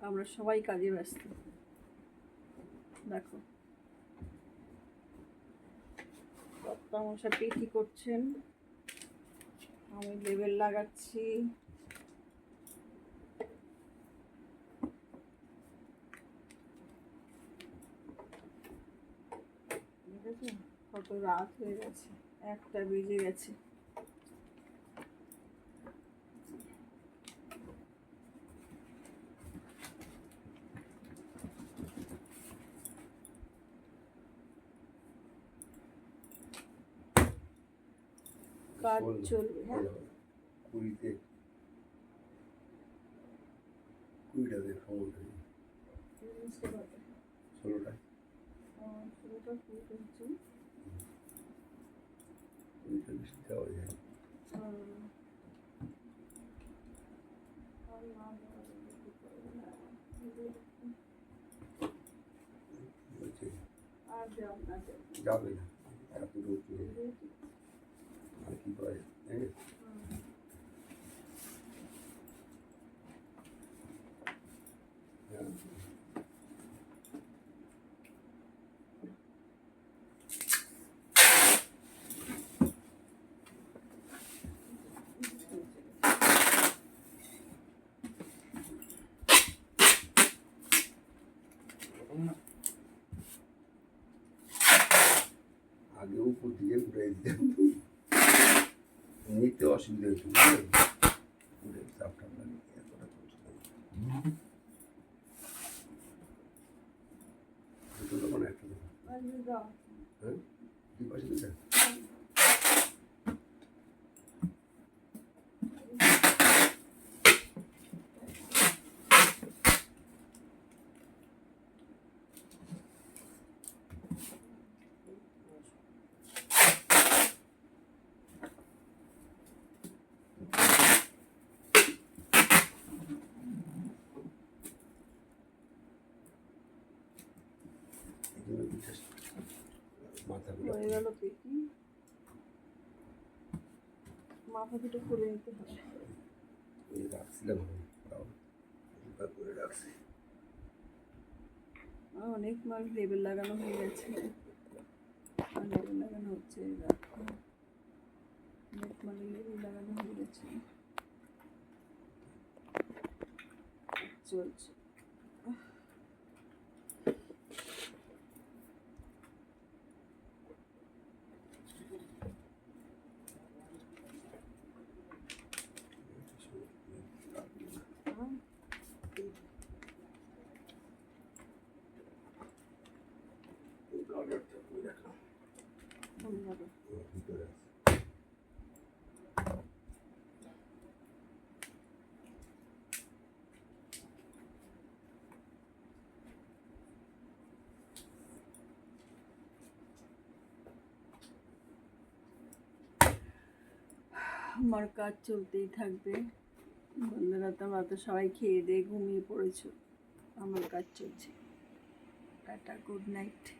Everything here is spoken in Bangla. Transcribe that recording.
আমরা সবাই কাজে ব্যস্ত। দেখো। কর্তামশা পেটি করছেন। আমি লেবেল লাগাচ্ছি। কত রাত হয়ে গেছে? একটা বেজে গেছে। কাজ চলবে হ্যাঁ। কুড়িতে কুড়িটা দিয়ে ষোলোটা। ষোলোটা কুড়িটা হচ্ছে। কুড়িটা বেশি দেওয়া যায়। যাবে না এত রোদ নেই। আর কি করা যায় তাই না? হুম। হ্যাঁ। আগে উপর দিকে উঠে দিতাম নিতে অসুবিধা হতো বুঝলে? উঠে চাপ টাপ লাগে এতটা কষ্ট লাগে। দুটো দোকান একটা দোকান আর দাও। হ্যাঁ কি পাশে দুটা হয়ে গেল পেটি মাথা দুটো খুলে নিতে হবে। রাখছিলাম করে রাখছি। অনেক মাল লেবেল লাগানো হয়ে গেছে। আর লেবেল লাগানো হচ্ছে অনেক মালে লেবেল লাগানো হয়ে গেছে। চলছে হ্যাঁ, এই ব্লগারটা করে রাখলাম আমার কাজ চলতেই থাকবে। বন্ধুরা, তোমরা তো সবাই খেয়ে দিয়ে ঘুমিয়ে পড়েছো। আমার কাজ চলছে। Tata, good night.